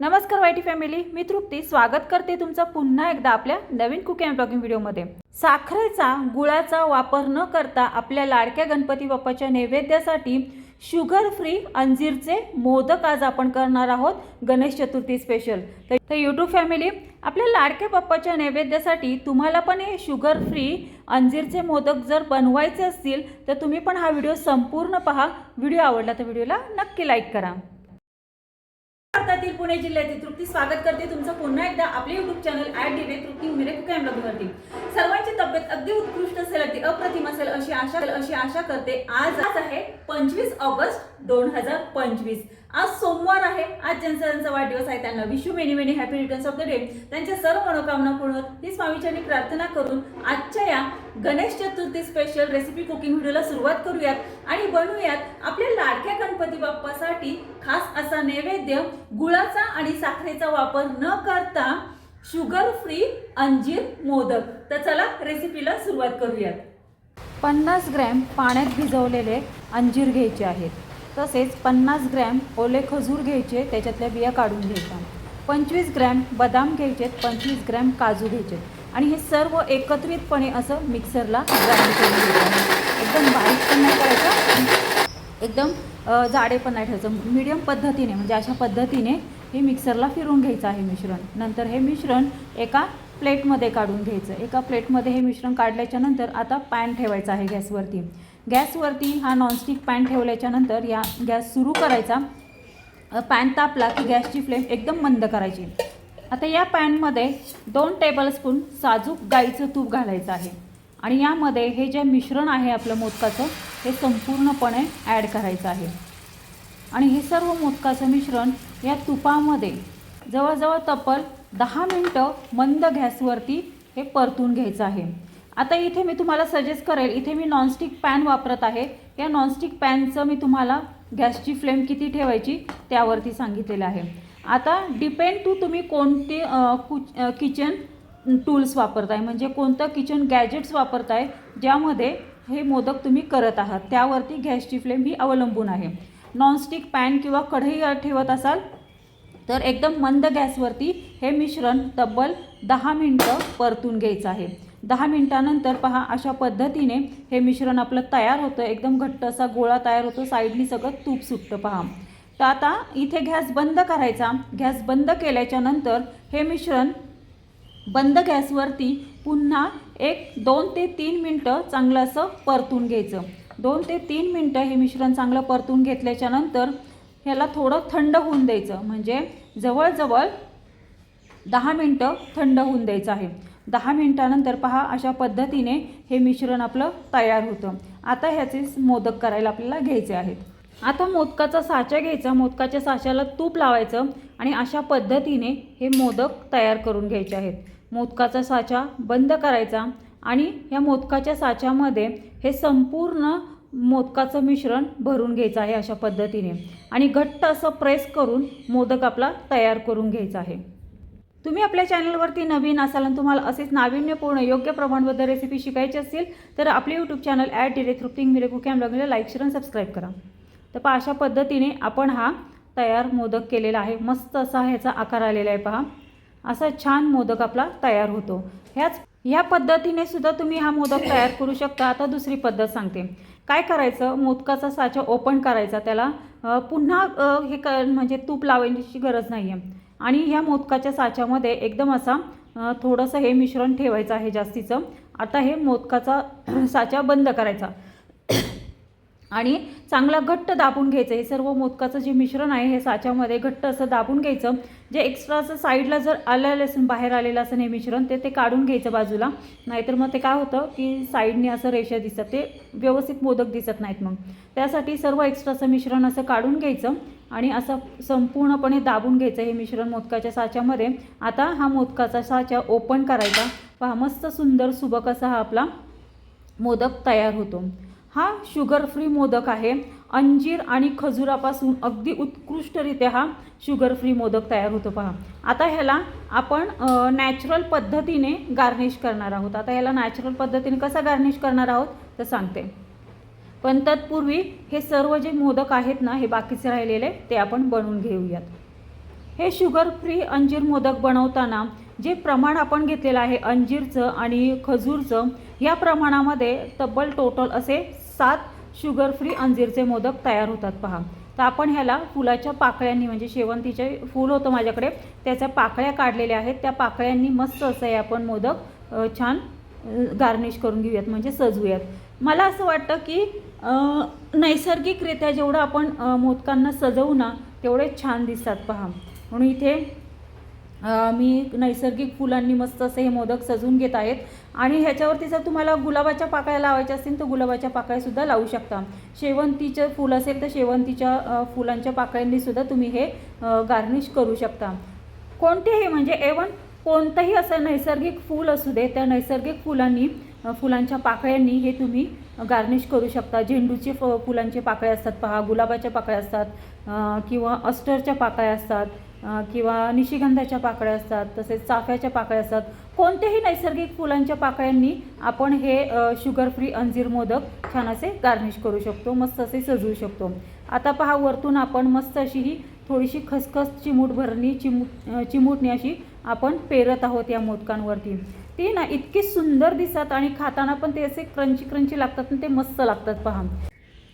नमस्कार YT family मी तृप्ती. स्वागत करते तुमचं पुन्हा एकदा आपल्या नवीन कुकिंग अँड ब्लॉगिंग व्हिडिओमध्ये. साखरेचा गुळाचा वापर न करता आपल्या लाडक्या गणपती बाप्पाच्या नैवेद्यासाठी शुगर फ्री अंजीरचे मोदक आज आपण करणार आहोत गणेश चतुर्थी स्पेशल तर तर यूट्यूब फॅमिली आपल्या लाडक्या बाप्पाच्या नैवेद्यासाठी तुम्हाला पण हे शुगर फ्री अंजीरचे मोदक जर बनवायचे असतील तर तुम्ही पण हा व्हिडिओ संपूर्ण पहा. व्हिडिओ आवडला तर व्हिडिओला नक्की लाईक करा. भारतातील पुणे जिल्ह्यातील तृप्ती स्वागत करते. तुमचं पुन्हा एकदा आपले युट्यूब चॅनल ॲट डिवे तृप्ती मिरे कुकिंग ब्लॉगवरती सर्वांची तब्येत अगदी उत्कृष्ट असेल अगदी अप्रतिम असेल अशी आशा अशी आशा करते. आज आज आहे पंचवीस ऑगस्ट दोन हजार पंचवीस. आज सोमवार आहे. आज ज्यांचा ज्यांचा वाढदिवस आहे. त्यांना wish you many many happy returns of the day त्यांच्या सर्व मनोकामना पूर्ण ही स्वामीच्यानी प्रार्थना करून आजच्या या Ganesh Chaturthi special recipe cooking व्हिडिओला सुरुवात करूयात आणि बनवूयात आपल्या लाडक्या गणपती बाप्पासाठी खास असा नैवेद्य गुळाचा आणि साखरेचा वापर न करता शुगर फ्री अंजीर मोदक. तर चला रेसिपीला सुरुवात करूयात. पन्नास ग्रॅम पाण्यात भिजवलेले अंजीर घ्यायचे आहेत. तसेच पन्नास ग्रॅम ओले खजूर घ्यायचे त्याच्यातल्या बिया काढून घ्यायच्या. पंचवीस ग्रॅम बदाम घ्यायचे पंचवीस ग्रॅम काजू घ्यायचे. आणि हे सर्व एकत्रितपणे असं मिक्सरला ग्राइंड करून घ्यायचं. एकदम बारीक पण नाही करायचं. एकदम जाडे पण नाही ठेवायचं. मीडियम पद्धतीने म्हणजे अशा पद्धतीने हे मिक्सरला फिरून घ्यायचं आहे मिश्रण. नंतर हे मिश्रण एका प्लेटमध्ये काढून घ्यायचं. एका प्लेटमध्ये हे मिश्रण काढल्याच्या नंतर आता पॅन ठेवायचा आहे गॅसवरती. गॅसवरती हा नॉनस्टिक पॅन ठेवल्याच्या नंतर या गॅस सुरू करायचा. पॅन तापला की गॅसची फ्लेम एकदम मंद करायची. आता या पॅनमध्ये दोन टेबलस्पून साजूक गाईचं तूप घालायचं आहे. आणि यामध्ये हे जे मिश्रण आहे आपलं मोदकाचं हे संपूर्णपणे ॲड करायचं आहे. आणि हे सर्व मोदकाचं मिश्रण या तुपामध्ये जवळजवळ तब्बल दहा मिनटं मंद गॅसवरती हे परतून घ्यायचं आहे. आता इथे मी तुम्हाला सजेस्ट करेल इथे मी नॉनस्टिक पॅन वापरत आहे. या नॉनस्टिक पॅनचं मी तुम्हाला गॅसची फ्लेम किती ठेवायची त्यावरती सांगितलेलं आहे. आता डिपेंड टू तुम्ही कोणते कुच किचन टूल्स वापरताय म्हणजे कोणतं किचन गॅजेट्स वापरताय ज्यामध्ये हे मोदक तुम्ही करत आहात. त्यावरती गॅसची फ्लेम ही अवलंबून आहे. नॉनस्टिक पॅन किंवा कढई ठेवत असाल तर एकदम मंद गॅसवरती हे मिश्रण तब्बल दहा मिनटं परतून घ्यायचं आहे. दहा मिनटानंतर पहा अशा पद्धतीने हे मिश्रण आपलं तयार होतं एकदम घट्ट असा गोळा तयार होतो साईडनी सगळं तूप सुटतं पहा. तर आता इथे गॅस बंद करायचा. गॅस बंद केल्याच्यानंतर हे मिश्रण बंद गॅसवरती पुन्हा एक दोन ते तीन मिनटं चांगलं असं परतून घ्यायचं. दोन ते तीन मिनटं हे मिश्रण चांगलं परतून घेतल्याच्या नंतर ह्याला थोडं थंड होऊन द्यायचं. म्हणजे जवळजवळ दहा मिनटं थंड होऊन द्यायचं आहे. दहा मिनटानंतर पहा अशा पद्धतीने हे मिश्रण आपलं तयार होतं. आता ह्याचे मोदक करायला आपल्याला घ्यायचे आहेत. आता मोदकाचा साचा घ्यायचा. मोदकाच्या साच्याला तूप लावायचं आणि अशा पद्धतीने हे मोदक तयार करून घ्यायचे आहेत. मोदकाचा साचा बंद करायचा. आणि ह्या मोदकाच्या साच्यामध्ये हे संपूर्ण मोदकाचं मिश्रण भरून घ्यायचं आहे अशा पद्धतीने. आणि घट्ट असं प्रेस करून मोदक आपला तयार करून घ्यायचा आहे. तुम्ही आपल्या चॅनलवरती नवीन असाल आणि तुम्हाला असेच नाविन्यपूर्ण योग्य प्रमाणबद्ध रेसिपी शिकायची असतील तर आपले यूट्यूब चॅनल ॲट डिरेक्ट रुपिंग मिरे कुकॅम ब्लॉगला लाईक शेअर आणि सबस्क्राईब करा. तर पहा अशा पद्धतीने आपण हा तयार मोदक केलेला आहे. मस्त असा ह्याचा आकार आलेला आहे पहा. असा छान मोदक आपला तयार होतो. ह्याच ह्या पद्धतीने सुद्धा तुम्ही हा मोदक तयार करू शकता. आता दुसरी पद्धत सांगते. काय करायचं? मोदकाचा साचा ओपन करायचा त्याला. पुन्हा हे क म्हणजे तूप लावायची गरज नाही आहे आणि ह्या मोदकाच्या साच्यामध्ये एकदम असा थोडंसं हे मिश्रण ठेवायचं आहे जास्तीचं. आता हे मोदकाचा साचा बंद करायचा. आणि चांगला घट्ट दाबून घ्यायचं. हे सर्व मोदकाचं जे मिश्रण आहे हे साच्यामध्ये घट्ट असं दाबून घ्यायचं. जे एक्स्ट्रा असं साईडला जर आलेलं असेल बाहेर आलेलं असं हे मिश्रण ते ते काढून घ्यायचं बाजूला. नाहीतर मग ते काय होतं की साईडने असं रेषा दिसत ते व्यवस्थित मोदक दिसत नाहीत मग. त्यासाठी सर्व एक्स्ट्राचं मिश्रण असं काढून घ्यायचं आणि असं संपूर्णपणे दाबून घ्यायचं हे मिश्रण मोदकाच्या साच्यामध्ये. आता हा मोदकाचा साचा ओपन करायचा. पहा मस्त सुंदर सुबक असा हा आपला मोदक तयार होतो. हा शुगर फ्री मोदक आहे. अंजीर आणि खजुरापासून अगदी उत्कृष्टरित्या हा शुगर फ्री मोदक तयार होतो पहा. आता ह्याला आपण नॅचरल पद्धतीने गार्निश करणार आहोत. आता ह्याला नॅचरल पद्धतीने कसा गार्निश करणार आहोत? तर सांगते. पण तत्पूर्वी हे सर्व जे मोदक आहेत ना हे बाकीचे राहिलेले ते आपण बनवून घेऊयात. हे शुगर फ्री अंजीर मोदक बनवताना जे प्रमाण आपण घेतलेलं आहे अंजीरचं आणि खजूरचं या प्रमाणामध्ये तब्बल टोटल असे सात शुगर फ्री अंजीरचे मोदक तयार होतात पहा. तर आपण ह्याला फुलाच्या पाकळ्यांनी म्हणजे शेवंतीचे फूल होतं माझ्याकडे त्याच्या पाकळ्या काढलेल्या आहेत. त्या पाकळ्यांनी मस्त असं हे आपण मोदक छान गार्निश करून घेऊयात म्हणजे सजवूयात. मला असं वाटतं की नैसर्गिकरित्या जेवढं आपण मोदकांना सजवू ना तेवढे छान दिसतात पहा. म्हणून इथे मी नैसर्गिक फुलांनी मस्त असे हे मोदक सजवून घेत आहेत. आणि ह्याच्यावरती जर तुम्हाला गुलाबाच्या पाकळ्या लावायच्या असतील तर गुलाबाच्या पाकळ्यासुद्धा लावू शकता. शेवंतीचं फूल असेल तर शेवंतीच्या फुलांच्या पाकळ्यांनीसुद्धा तुम्ही हे गार्निश करू शकता. कोणतेही म्हणजे एवन कोणतंही असं नैसर्गिक फूल असू दे त्या नैसर्गिक फुलांनी फुलांच्या पाकळ्यांनी हे तुम्ही गार्निश करू शकता. झेंडूचे फ फुलांचे पाकळे असतात पहा गुलाबाच्या पाकळ्या असतात किंवा अस्टरच्या पाकळ्या असतात. किंवा निशिगंधाच्या पाकळ्या असतात तसेच चाफ्याच्या पाकळ्या असतात. कोणत्याही नैसर्गिक फुलांच्या पाकळ्यांनी आपण हे शुगर फ्री अंजीर मोदक छान असे गार्निश करू शकतो मस्त असे सजवू शकतो. आता पहा वरतून आपण मस्त अशी ही थोडीशी खसखस चिमूट भरणी चिमू चिमूटणी अशी आपण पेरत आहोत या मोदकांवरती. ती ना इतकी सुंदर दिसतात आणि खाताना पण ते असे क्रंची क्रंची लागतात आणि ते मस्त लागतात पहा.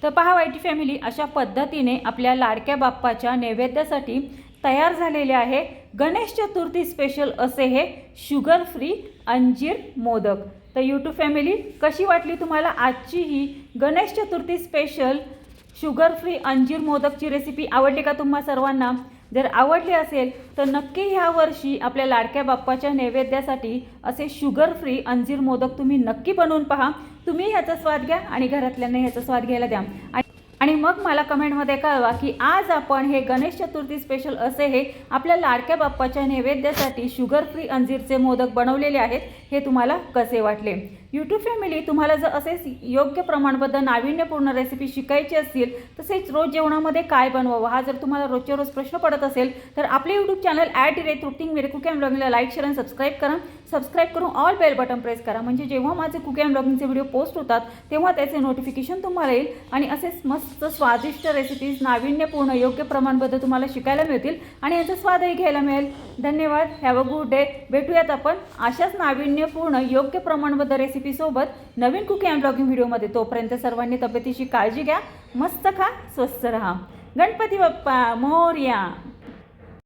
तर पहा वाईटी फॅमिली अशा पद्धतीने आपल्या लाडक्या बाप्पाच्या नैवेद्यासाठी तयार झालेले आहे. गणेश चतुर्थी स्पेशल असे हे शुगर फ्री अंजीर मोदक. तर यूट्यूब फॅमिली कशी वाटली तुम्हाला आजची ही Ganesh Chaturthi special sugar free अंजीर मोदकची रेसिपी आवडली का तुम्हा सर्वांना? जर आवडली असेल तर नक्की ह्या वर्षी आपल्या लाडक्या बाप्पाच्या नैवेद्यासाठी असे शुगर फ्री अंजीर मोदक तुम्ही नक्की बनवून पहा. तुम्ही ह्याचा स्वाद घ्या आणि घरातल्यांना ह्याचा स्वाद घ्यायला द्या. आणि मग मला कमेंटमध्ये कळवा की आज आपण हे गणेश चतुर्थी स्पेशल असे हे आपल्या लाडक्या बाप्पाच्या नैवेद्यासाठी शुगर फ्री अंजीरचे मोदक बनवलेले आहेत हे तुम्हाला कसे वाटले? यूट्यूब फॅमिली तुम्हाला जर असेच योग्य प्रमाणबद्ध नाविन्यपूर्ण रेसिपी शिकायची असतील तसेच रोज जेवणामध्ये काय बनवावं? हा जर तुम्हाला रोजच्या रोज प्रश्न पडत असेल तर आपले यूट्यूब चॅनल ॲट डी रेट रुटीन मेरे ब्लॉगिंगला लाईक शेअर आणि सबस्क्राईब करा. सबस्क्राईब करून ऑल बेल बटन प्रेस करा. म्हणजे जेव्हा माझे कुक अँड ब्लॉगिंगचे व्हिडिओ पोस्ट होतात तेव्हा त्याचे नोटिफिकेशन तुम्हाला येईल आणि असेच मस्त स्वादिष्ट रेसिपीज नाविन्यपूर्ण योग्य प्रमाणबद्ध तुम्हाला शिकायला मिळतील आणि याचा स्वादही घ्यायला मिळेल. धन्यवाद. हॅव अ गुड डे भेटूयात आपण अशाच नाविन्यपूर्ण योग्य प्रमाणबद्ध रेसिपीसोबत नवीन कुकिंग अँड ब्लॉगिंग व्हिडिओमध्ये तोपर्यंत सर्वांनी तब्येतीची काळजी घ्या. मस्त खा. स्वस्त रहा. गणपती बाप्पा मोर्या.